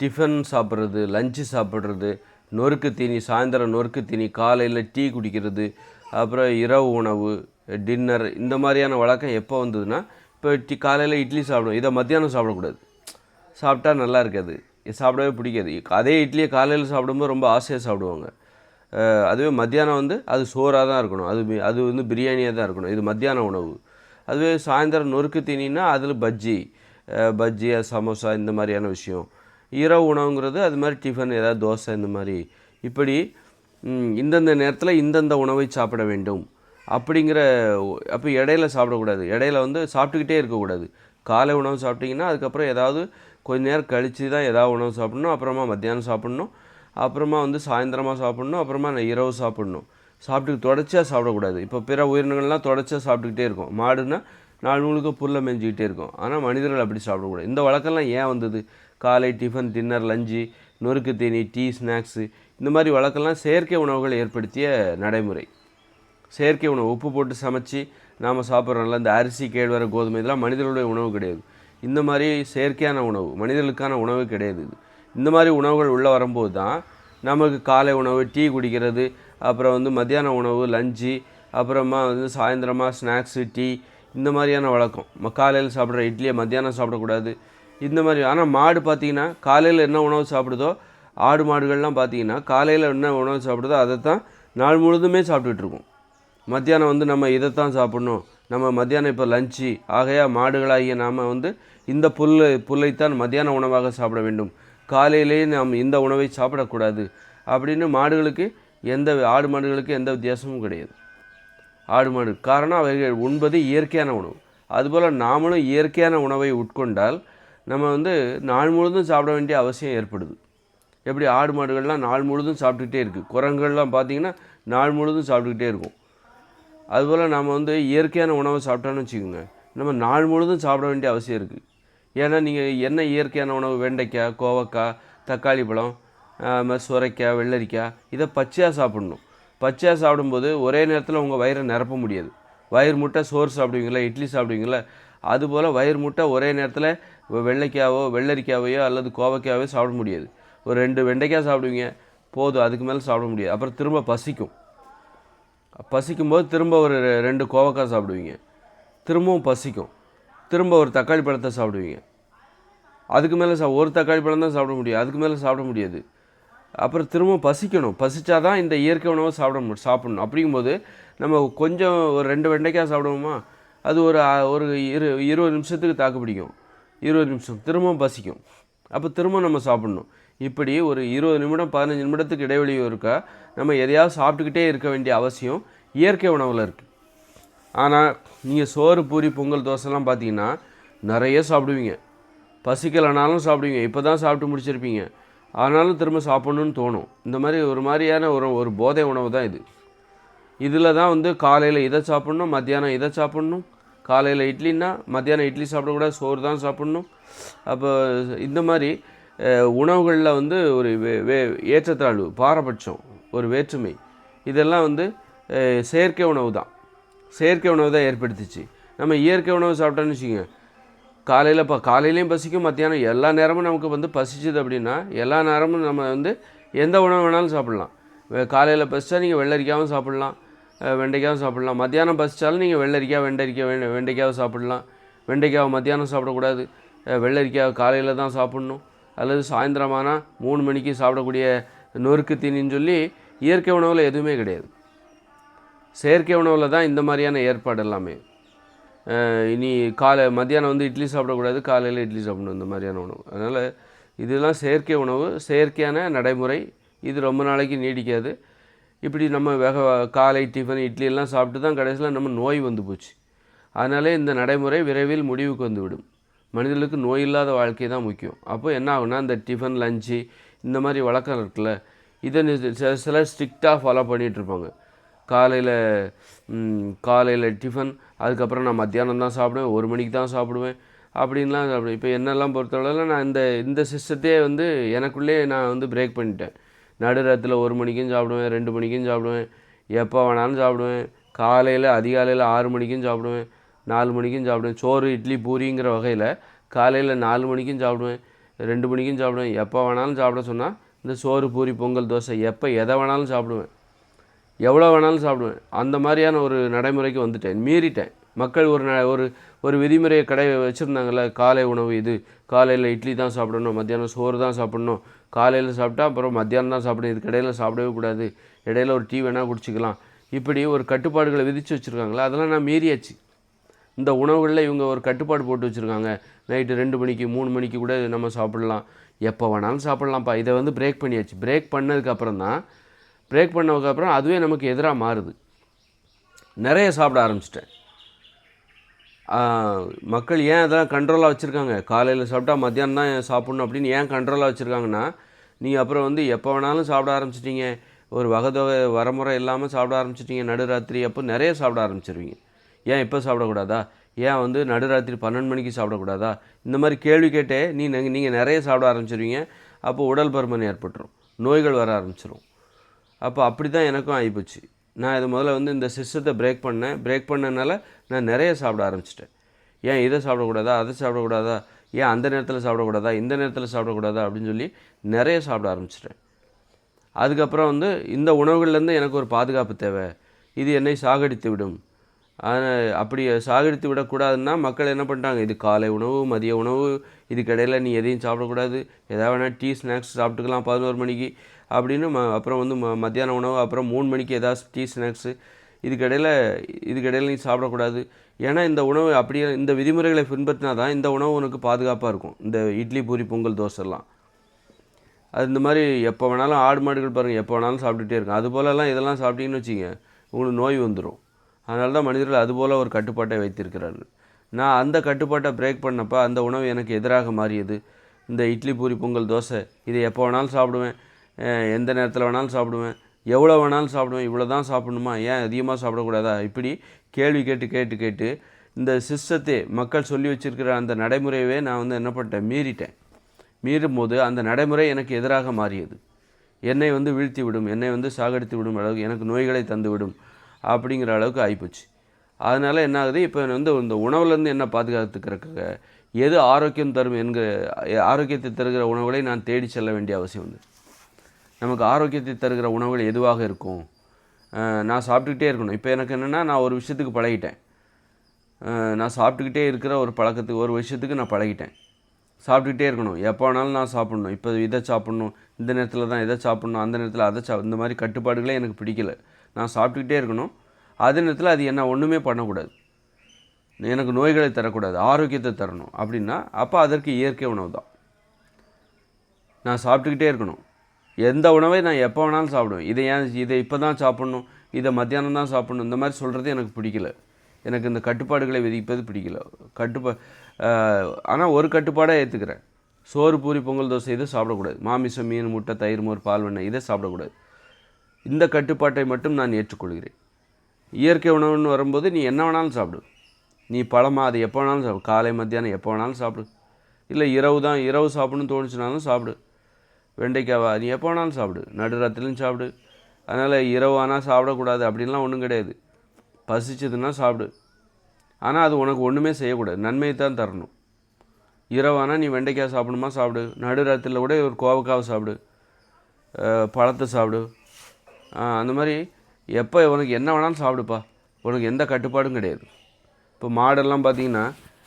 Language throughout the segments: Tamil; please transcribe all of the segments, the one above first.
டிஃபன் சாப்பிட்றது லஞ்சு சாப்பிட்றது நொறுக்கு தீனி சாயந்தரம் நொறுக்கு தீனி காலையில் டீ குடிக்கிறது அப்புறம் இரவு உணவு டின்னர் இந்த மாதிரியான வழக்கம் எப்போ வந்ததுன்னா இப்போ டி காலையில் இட்லி சாப்பிடுவோம். இதை மத்தியானம் சாப்பிடக்கூடாது. சாப்பிட்டா நல்லா இருக்காது. சாப்பிடவே பிடிக்காது. அதே இட்லியை காலையில் சாப்பிடும்போது ரொம்ப ஆசையாக சாப்பிடுவாங்க. அதுவே மத்தியானம் வந்து அது சோறாக தான் இருக்கணும். அது அது வந்து பிரியாணியாக தான் இருக்கணும். இது மத்தியான உணவு. அதுவே சாயந்தரம் நொறுக்கு தீனின்னா அதில் பஜ்ஜி பஜ்ஜி சமோசா இந்த மாதிரியான விஷயம். இரவு உணவுங்கிறது அது மாதிரி டிஃபன் ஏதாவது தோசை இந்த மாதிரி. இப்படி இந்தந்த நேரத்தில் இந்தந்த உணவை சாப்பிட வேண்டும். அப்படிங்கிற அப்போ இடையில சாப்பிடக்கூடாது. இடையில வந்து சாப்பிட்டுக்கிட்டே இருக்கக்கூடாது. காலை உணவு சாப்பிட்டிங்கன்னா அதுக்கப்புறம் ஏதாவது கொஞ்ச நேரம் கழித்து தான் ஏதாவது உணவு சாப்பிடணும். அப்புறமா மத்தியானம் சாப்பிடணும். அப்புறமா வந்து சாயந்தரமாக சாப்பிடணும். அப்புறமா நான் இரவு சாப்பிடணும். சாப்பிட்டு தொடர்ச்சியாக சாப்பிடக்கூடாது. இப்போ பிற உயிரினங்கள்லாம் தொடர்ச்சியாக சாப்பிட்டுக்கிட்டே இருக்கும். மாடுனா நாள் முழுக்க புல்லை மேஞ்சிக்கிட்டே இருக்கும். ஆனால் மனிதர்கள் அப்படி சாப்பிடக்கூடாது. இந்த வழக்கம்லாம் ஏன் வந்தது? காலை டிஃபன் டின்னர் லஞ்சு நொறுக்கு தீனி டீ ஸ்நாக்ஸு இந்த மாதிரி வழக்கம்லாம் செயற்கை உணவுகள் ஏற்படுத்திய நடைமுறை. செயற்கை உணவு உப்பு போட்டு சமைச்சு நாம் சாப்பிட்றோம்ல இந்த அரிசி கேழ்வர கோதுமை இதெல்லாம் மனிதர்களுடைய உணவு கிடையாது. இந்த மாதிரி செயற்கையான உணவு மனிதர்களுக்கான உணவு கிடையாது இது. இந்த மாதிரி உணவுகள் உள்ளே வரும்போது தான் நமக்கு காலை உணவு டீ குடிக்கிறது அப்புறம் வந்து மத்தியான உணவு லஞ்சு அப்புறமா வந்து சாயந்தரமாக ஸ்நாக்ஸு டீ இந்த மாதிரியான வழக்கம். காலையில் சாப்பிட்ற இட்லியை மத்தியானம் சாப்பிடக்கூடாது இந்த மாதிரி. ஆனால் மாடு பார்த்தீங்கன்னா காலையில் என்ன உணவு சாப்பிடுதோ ஆடு மாடுகள்லாம் பார்த்தீங்கன்னா காலையில் என்ன உணவு சாப்பிடுதோ அதை தான் நாள் முழுதுமே சாப்பிட்டுட்ருக்கோம். மத்தியானம் வந்து நம்ம இதைத்தான் சாப்பிட்ணும். நம்ம மத்தியானம் இப்போ லஞ்சு. ஆகையா மாடுகளாகிய நாம் வந்து இந்த புல் புல்லைத்தான் மத்தியான உணவாக சாப்பிட வேண்டும். காலையிலேயே நாம் இந்த உணவை சாப்பிடக்கூடாது. அப்படின்னு மாடுகளுக்கு எந்த ஆடு மாடுகளுக்கு எந்த வித்தியாசமும் கிடையாது. ஆடு மாடு. காரணம் அவைகள் உண்பது இயற்கையான உணவு. அதுபோல் நாமளும் இயற்கையான உணவை உட்கொண்டால் நம்ம வந்து நாள் முழுதும் சாப்பிட வேண்டிய அவசியம் ஏற்படுது. எப்படி ஆடு மாடுகள்லாம் நாள் முழுதும் சாப்பிட்டுக்கிட்டே இருக்குது குரங்குகள்லாம் பார்த்திங்கன்னா நாள் முழுதும் சாப்பிட்டுக்கிட்டே இருக்கும். அதுபோல் நம்ம வந்து இயற்கையான உணவை சாப்பிட்டோன்னு வச்சுக்கோங்க. நம்ம நாள் முழுதும் சாப்பிட வேண்டிய அவசியம் இருக்குது ஏன்னா நீங்கள் என்ன இயற்கையான உணவு? வெண்டைக்காய் கோவக்காய் தக்காளி பழம் சுரைக்காய் வெள்ளரிக்காய் இதை பச்சையாக சாப்பிடணும். பச்சையாக சாப்பிடும்போது ஒரே நேரத்தில் உங்கள் வயிறை நிரப்ப முடியாது. வயிறு முட்டை சோறு சாப்பிடுவீங்களா இட்லி சாப்பிடுவீங்களா அதுபோல் வயிறு முட்டை ஒரே நேரத்தில் வெள்ளைக்காவோ வெள்ளரிக்காவையோ அல்லது கோவக்காயோ சாப்பிட முடியாது. ஒரு ரெண்டு வெண்டைக்காய் சாப்பிடுவீங்க போதும் அதுக்கு மேலே சாப்பிட முடியாது. அப்புறம் திரும்ப பசிக்கும். பசிக்கும்போது திரும்ப ஒரு ரெண்டு கோவக்காய் சாப்பிடுவீங்க. திரும்பவும் பசிக்கும். திரும்ப ஒரு தக்காளி பழத்தை சாப்பிடுவீங்க. அதுக்கு மேலே சா ஒரு தக்காளி பழம் தான் சாப்பிட முடியும். அதுக்கு மேலே சாப்பிட முடியாது. அப்புறம் திரும்பவும் பசிக்கணும். பசிச்சாதான் இந்த இயற்கை உணவை சாப்பிட முடியும் சாப்பிடணும். அப்படிங்கும்போது நம்ம கொஞ்சம் ஒரு ரெண்டு வெண்டைக்காய் சாப்பிடுவோமா? அது ஒரு ஒரு இரு இருபது நிமிஷத்துக்கு தாக்கு பிடிக்கும். இருபது நிமிஷம். திரும்பவும் பசிக்கும். அப்போ திரும்ப நம்ம சாப்பிடணும். இப்படி ஒரு இருபது நிமிடம் பதினஞ்சு நிமிடத்துக்கு இடைவெளி இருக்கா நம்ம எதையாவது சாப்பிட்டுக்கிட்டே இருக்க வேண்டிய அவசியம் இயற்கை உணவில் இருக்குது ஆனால் நீங்கள் சோறு பூரி பொங்கல் தோசைலாம் பார்த்தீங்கன்னா நிறைய சாப்பிடுவீங்க. பசிக்கலைனாலும் சாப்பிடுவீங்க. இப்போ தான் சாப்பிட்டு முடிச்சிருப்பீங்க. ஆனாலும் திரும்ப சாப்பிட்ணுன்னு தோணும். இந்த மாதிரி ஒரு மாதிரியான ஒரு ஒரு போதை உணவு தான் இது. இதில் தான் வந்து காலையில் இதை சாப்பிட்ணும் மத்தியானம் இதை சாப்பிட்ணும் காலையில் இட்லின்னா மத்தியானம் இட்லி சாப்பிடக்கூடாது சோறு தான் சாப்பிட்ணும். அப்போ இந்த மாதிரி உணவுகளில் வந்து ஒரு வே வே ஏற்றத்தாழ்வு பாரபட்சம் ஒரு வேற்றுமை. இதெல்லாம் வந்து செயற்கை உணவு தான். செயற்கை உணவு தான் ஏற்படுத்திச்சு. நம்ம இயற்கை உணவு சாப்பிட்டோன்னு வச்சுக்கோங்க. காலையில் இப்போ காலையிலையும் பசிக்கும் மத்தியானம் எல்லா நேரமும் நமக்கு வந்து பசிச்சுது அப்படின்னா எல்லா நேரமும் நம்ம வந்து எந்த உணவு வேணாலும் சாப்பிட்லாம். காலையில் பசிச்சா நீங்கள் வெள்ளரிக்காவும் சாப்பிட்லாம். வெண்டைக்காவும் சாப்பிட்லாம். மத்தியானம் பசிச்சாலும் நீங்கள் வெள்ளரிக்காய் வெண்டரிக்காய் வெண்டை வெண்டைக்காவை சாப்பிட்லாம். வெண்டைக்காவை மத்தியானம் சாப்பிடக்கூடாது. வெள்ளரிக்காய் காலையில் தான் சாப்பிட்ணும். அல்லது சாயந்தரமானால் மூணு மணிக்கு சாப்பிடக்கூடிய நொறுக்கு தீனின்னு சொல்லி இயற்கை உணவில் எதுவுமே கிடையாது. செயற்கை உணவில் தான் இந்த மாதிரியான ஏற்பாடு எல்லாமே. இனி காலை மத்தியானம் வந்து இட்லி சாப்பிடக்கூடாது. காலையில் இட்லி சாப்பிடணும் இந்த மாதிரியான உணவு. அதனால் இதெல்லாம் செயற்கை உணவு செயற்கையான நடைமுறை. இது ரொம்ப நாளைக்கு நீடிக்காது. இப்படி நம்ம வேக காலை டிஃபன் இட்லி எல்லாம் சாப்பிட்டு தான் கடைசியில் நம்ம நோய் வந்து போச்சு. அதனாலே இந்த நடைமுறை விரைவில் முடிவுக்கு வந்துவிடும் மனிதர்களுக்கு நோய் இல்லாத வாழ்க்கை தான் முக்கியம். அப்போ என்ன ஆகுனா இந்த டிஃபன் லஞ்சு இந்த மாதிரி வழக்கம் இருக்குல்ல இதை சில ஸ்ட்ரிக்டாக ஃபாலோ பண்ணிகிட்ருப்பாங்க காலையில் காலையில் டிஃபன் அதுக்கப்புறம் நான் மத்தியானம் தான் சாப்பிடுவேன் ஒரு மணிக்கு தான் சாப்பிடுவேன் அப்படின்லாம் சாப்பிடுவேன். இப்போ என்னெல்லாம் பொறுத்தளவில் நான் இந்த இந்த சிஸ்டத்தையே வந்து எனக்குள்ளேயே நான் வந்து பிரேக் பண்ணிட்டேன். நடுராத்தில் ஒரு மணிக்கும் சாப்பிடுவேன் ரெண்டு மணிக்கும் சாப்பிடுவேன் எப்போ வேணாலும் சாப்பிடுவேன். காலையில் அதிகாலையில் ஆறு மணிக்கும் சாப்பிடுவேன் நாலு மணிக்கும் சாப்பிடுவேன். சோறு இட்லி பூரிங்கிற வகையில் காலையில் நாலு மணிக்கும் சாப்பிடுவேன் ரெண்டு மணிக்கும் சாப்பிடுவேன். எப்போ வேணாலும் சாப்பிட சொன்னால் இந்த சோறு பூரி பொங்கல் தோசை எப்போ எதை வேணாலும் சாப்பிடுவேன். எவ்வளோ வேணாலும் சாப்பிடுவேன். அந்த மாதிரியான ஒரு நடைமுறைக்கு வந்துட்டேன் மீறிட்டேன். மக்கள் ஒரு ந ஒரு ஒரு விதிமுறையை கடை வச்சுருந்தாங்கல்ல காலை உணவு இது. காலையில் இட்லி தான் சாப்பிடணும் மத்தியானம் சோறு தான் சாப்பிடணும் காலையில் சாப்பிட்டா அப்புறம் மத்தியானம் தான் சாப்பிடும் இதுக்கு இடையில சாப்பிடவே கூடாது. இடையில ஒரு டீ வேணால் குடிச்சிக்கலாம். இப்படி ஒரு கட்டுப்பாடுகளை விதித்து வச்சுருக்காங்களா அதெல்லாம் நான் மீறியாச்சு. இந்த உணவுகளில் இவங்க ஒரு கட்டுப்பாடு போட்டு வச்சுருக்காங்க. நைட்டு ரெண்டு மணிக்கு மூணு மணிக்கு கூட நம்ம சாப்பிடலாம். எப்போ வேணாலும் சாப்பிட்லாம்ப்பா. இதை வந்து பிரேக் பண்ணியாச்சு. பிரேக் பண்ணதுக்கப்புறம் தான் பிரேக் பண்ணதுக்கப்புறம் அதுவே நமக்கு எதிராக மாறுது. நிறைய சாப்பிட ஆரம்பிச்சிட்டேன். மக்கள் ஏன் அதெல்லாம் கண்ட்ரோலாக வச்சுருக்காங்க? காலையில் சாப்பிட்டா மத்தியானம் தான் சாப்பிட்ணும் அப்படின்னு ஏன் கண்ட்ரோலாக வச்சுருக்காங்கன்னா நீங்கள் அப்புறம் வந்து எப்போ வேணாலும் சாப்பிட ஆரம்பிச்சிட்டீங்க. ஒரு வகைதொகை வரமுறை இல்லாமல் சாப்பிட ஆரம்பிச்சிட்டிங்க. நடுராத்திரி அப்போ நிறைய சாப்பிட ஆரம்பிச்சிருவீங்க. ஏன் இப்போ சாப்பிடக்கூடாதா? ஏன் வந்து நடுராத்திரி பன்னெண்டு மணிக்கு சாப்பிடக்கூடாதா? இந்த மாதிரி கேள்வி கேட்டே நீ நீங்கள் நிறைய சாப்பிட ஆரம்பிச்சிருவீங்க. அப்போ உடல் பருமன் ஏற்பட்டுரும். நோய்கள் வர ஆரம்பிச்சிடும் அப்போ அப்படி தான் எனக்கும் ஆகிப்போச்சு நான் இது முதல்ல வந்து இந்த சிஸ்டத்தை பிரேக் பண்ணேன். பிரேக் பண்ணனால நான் நிறைய சாப்பிட ஆரம்பிச்சிட்டேன். ஏன் இதை சாப்பிடக்கூடாதா அதை சாப்பிடக்கூடாதா ஏன் அந்த நேரத்தில் சாப்பிடக்கூடாதா இந்த நேரத்தில் சாப்பிடக்கூடாதா அப்படின்னு சொல்லி நிறைய சாப்பிட ஆரம்பிச்சிட்டேன். அதுக்கப்புறம் வந்து இந்த உணவுகள்லேருந்து எனக்கு ஒரு பாதுகாப்பு தேவை. இது என்னை சாகடித்து விடும். ஆனால் அப்படி சாகடித்து விடக்கூடாதுன்னா மக்கள் என்ன பண்ணிட்டாங்க? இது காலை உணவு மதிய உணவு இதுக்கிடையில் நீ எதையும் சாப்பிடக்கூடாது. எதாவது வேணால் டீ ஸ்நாக்ஸ் சாப்பிட்டுக்கலாம் பதினோரு மணிக்கு. அப்படின்னு ம அப்புறம் வந்து ம மத்தியான உணவு அப்புறம் மூணு மணிக்கு எதாவது டீ ஸ்நாக்ஸு இதுக்கிடையில் இதுக்கிடையில் நீ சாப்பிடக்கூடாது. ஏன்னா இந்த உணவு அப்படியே இந்த விதிமுறைகளை பின்பற்றினா தான் இந்த உணவு உனக்கு பாதுகாப்பாக இருக்கும். இந்த இட்லி பூரி பொங்கல் தோசைலாம் அது இந்த மாதிரி எப்போ வேணாலும் ஆடு மாடுகள் பாருங்கள் எப்போ வேணாலும் சாப்பிட்டுட்டே இருக்கும் அது போலலாம் இதெல்லாம் சாப்பிட்டீங்கன்னு வச்சிங்க உங்களுக்கு நோய் வந்துடும் அதனால தான் மனிதர்கள் அதுபோல் ஒரு கட்டுப்பாட்டை வைத்திருக்கிறார்கள். நான் அந்த கட்டுப்பாட்டை பிரேக் பண்ணப்போ அந்த உணவு எனக்கு எதிராக மாறியது. இந்த இட்லி பூரி பொங்கல் தோசை இதை எப்போ வேணாலும் சாப்பிடுவேன். எந்த நேரத்தில் வேணாலும் சாப்பிடுவேன். எவ்வளோ வேணாலும் சாப்பிடுவேன். இவ்வளோ தான் சாப்பிடணுமா? ஏன் அதிகமாக சாப்பிடக்கூடாதா? இப்படி கேள்வி கேட்டு கேட்டு கேட்டு இந்த சிஸ்டத்தை மக்கள் சொல்லி வச்சுருக்கிற அந்த நடைமுறையவே நான் வந்து என்ன பண்ணிட்டேன்? மீறிட்டேன். மீறும் போது அந்த நடைமுறை எனக்கு எதிராக மாறியது. என்னை வந்து வீழ்த்தி விடும் என்னை வந்து சாகடித்து விடும் அளவுக்கு எனக்கு நோய்களை தந்துவிடும். அப்படிங்கிற அளவுக்கு ஆகிப்போச்சு அதனால் என்ன ஆகுது இப்போ வந்து இந்த உணவுலேருந்து என்ன பாதுகாத்துக்கிறதுக்காக எது ஆரோக்கியம் தரும் என்கிற ஆரோக்கியத்தை தருகிற உணவுகளை நான் தேடி செல்ல வேண்டிய அவசியம் வந்து நமக்கு ஆரோக்கியத்தை தருகிற உணவுகள் எதுவாக இருக்கும்? நான் சாப்பிட்டுக்கிட்டே இருக்கணும். இப்போ எனக்கு என்னென்னா நான் ஒரு விஷயத்துக்கு பழகிட்டேன். நான் சாப்பிட்டுக்கிட்டே இருக்கிற ஒரு பழக்கத்துக்கு ஒரு விஷயத்துக்கு நான் பழகிட்டேன். சாப்பிட்டுக்கிட்டே இருக்கணும். எப்போ வேணாலும் நான் சாப்பிட்ணும். இப்போ இதை சாப்பிட்ணும். இந்த நேரத்தில் தான் இதை சாப்பிட்ணும். அந்த நேரத்தில் அதை சா இந்த மாதிரி கட்டுப்பாடுகளே எனக்கு பிடிக்கல. நான் சாப்பிட்டுக்கிட்டே இருக்கணும். அதே நேரத்தில் அது என்ன ஒன்றுமே பண்ணக்கூடாது. எனக்கு நோய்களை தரக்கூடாது ஆரோக்கியத்தை தரணும் அப்படின்னா அப்போ அதற்கு இயற்கை உணவு தான். நான் சாப்பிட்டுக்கிட்டே இருக்கணும். எந்த உணவை நான் எப்போ வேணாலும் சாப்பிடுவேன். இதை ஏன் இதை இப்போ தான் சாப்பிட்ணும் இதை மத்தியானம் தான் சாப்பிட்ணும் இந்த மாதிரி சொல்கிறது எனக்கு பிடிக்கல. எனக்கு இந்த கட்டுப்பாடுகளை விதிப்பது பிடிக்கல. கட்டுப்பா ஆனால் ஒரு கட்டுப்பாடாக ஏற்றுக்கிறேன் சோறு பூரி பொங்கல் தோசை இதை சாப்பிடக்கூடாது. மாமிசம் மீன் முட்டை தயிர் மோர் பால் வெண்ணெய் இதை சாப்பிடக்கூடாது. இந்த கட்டுப்பாட்டை மட்டும் நான் ஏற்றுக்கொள்கிறேன். இயற்கை உணவுன்னு வரும்போது நீ என்ன வேணாலும் சாப்பிடு. நீ பழமா அது எப்போ வேணாலும் சாப்பிடு. காலை மத்தியானம் எப்போ வேணாலும் சாப்பிடு. இல்லை இரவு தான் இரவு சாப்பிடணும்னு தோணுச்சுனாலும் சாப்பிடு. வெண்டைக்காவா நீ எப்போ வேணாலும் சாப்பிடு. நடுராத்திரிலும் சாப்பிடு. அதனால் இரவு ஆனால் சாப்பிடக்கூடாது அப்படின்லாம் ஒன்றும் கிடையாது. பசிச்சதுன்னா சாப்பிடு. ஆனால் அது உனக்கு ஒன்றுமே செய்யக்கூடாது. நன்மையை தான் தரணும். இரவானால் நீ வெண்டைக்காய் சாப்பிடுமா சாப்பிடு. நடுராத்திரியில் கூட ஒரு கோவக்காவை சாப்பிடு. பழத்தை சாப்பிடு. அந்த மாதிரி எப்போ உனக்கு என்ன வேணாலும் சாப்பிடுப்பா. உனக்கு எந்த கட்டுப்பாடும் கிடையாது. இப்போ மாடெல்லாம் பார்த்தீங்கன்னா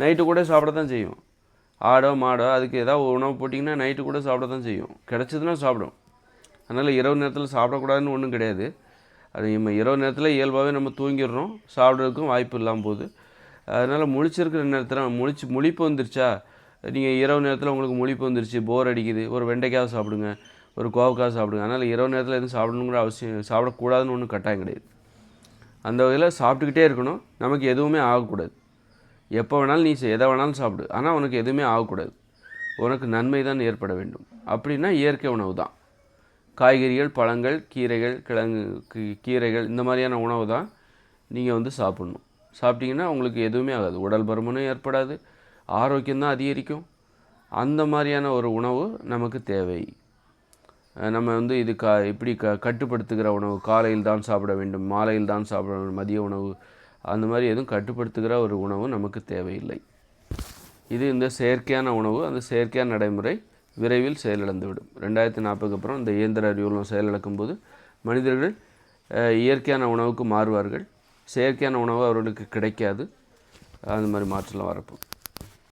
நைட்டு கூட சாப்பிட தான் செய்யும். ஆடோ மாடோ அதுக்கு ஏதாவது உணவு போட்டிங்கன்னா நைட்டு கூட சாப்பிட தான் செய்யும். கிடச்சதுன்னா சாப்பிடும். அதனால் இரவு நேரத்தில் சாப்பிடக்கூடாதுன்னு ஒன்றும் கிடையாது. அது நம்ம இரவு நேரத்தில் இயல்பாகவே நம்ம தூங்கிடுறோம். சாப்பிட்றதுக்கும் வாய்ப்பு இல்லாமல் போகுது. அதனால் முழிச்சிருக்கிற நேரத்தில் முழிச்சு முழிப்பு வந்துருச்சா? நீங்கள் இரவு நேரத்தில் உங்களுக்கு முழிப்பு வந்துருச்சு போர் அடிக்குது. ஒரு வெண்டைக்காய் சாப்பிடுங்க. ஒரு கோவக்காய் சாப்பிடுங்க. அதனால் இரவு நேரத்தில் எதுவும் சாப்பிடணுங்கிற அவசியம் சாப்பிடக்கூடாதுன்னு ஒன்றும் கட்டாயம் கிடையாது. அந்த வகையில் சாப்பிட்டுக்கிட்டே இருக்கணும். நமக்கு எதுவுமே ஆகக்கூடாது. எப்போ வேணாலும் நீ எதை வேணாலும் சாப்பிடு. ஆனால் உனக்கு எதுவுமே ஆகக்கூடாது. உனக்கு நன்மை தான் ஏற்பட வேண்டும். அப்படின்னா இயற்கை உணவு தான். காய்கறிகள் பழங்கள் கீரைகள் கிழங்கு கீரைகள் இந்த மாதிரியான உணவு தான் நீங்கள் வந்து சாப்பிட்ணும். சாப்பிட்டிங்கன்னா உங்களுக்கு எதுவுமே ஆகாது. உடல் பருமனும் ஏற்படாது. ஆரோக்கியம் தான் அதிகரிக்கும். அந்த மாதிரியான ஒரு உணவு நமக்கு தேவை. நம்ம வந்து இது க இப்படி க கட்டுப்படுத்துகிற உணவு காலையில் தான் சாப்பிட வேண்டும் மாலையில் தான் சாப்பிட வேண்டும் மதிய உணவு அந்த மாதிரி எதுவும் கட்டுப்படுத்துகிற ஒரு உணவு நமக்கு தேவையில்லை. இது இந்த செயற்கையான உணவு அந்த செயற்கையான நடைமுறை விரைவில் செயலிழந்துவிடும். ரெண்டாயிரத்தி நாற்பதுக்கு அப்புறம் இந்த இயந்திர அறிவுலம் செயலிழக்கும் போது மனிதர்கள் இயற்கையான உணவுக்கு மாறுவார்கள். செயற்கையான உணவு அவர்களுக்கு கிடைக்காது. அந்த மாதிரி மாற்றலாம் வரப்போகுது.